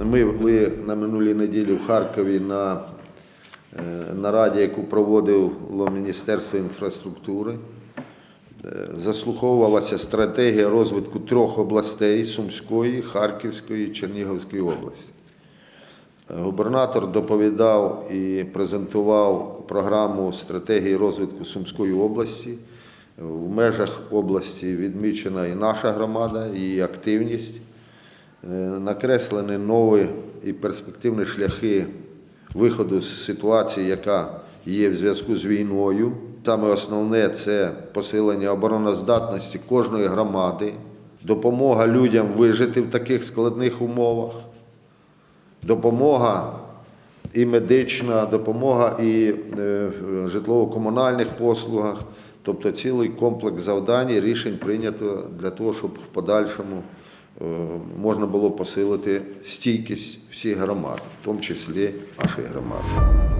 Ми були на минулій неділі в Харкові на е, нараді, яку проводило Міністерство інфраструктури. Е, Заслуховувалася стратегія розвитку трьох областей Сумської, Харківської Чернігівської області. Е, Губернатор доповідав і презентував програму стратегії розвитку Сумської області. В межах області відмічена і наша громада, і її активність. Е, Накреслені нові і перспективні шляхи виходу з ситуації, яка є в зв'язку з війною. Саме основне це посилення обороноздатності кожної громади, допомога людям вижити в таких складних умовах допомога і медична, допомога і е, житлово-комунальних послугах, тобто цілий комплекс завдань і рішень прийнято для того, щоб в подальшому можна було посилити стійкість всіх громад, в тому числі нашої громади.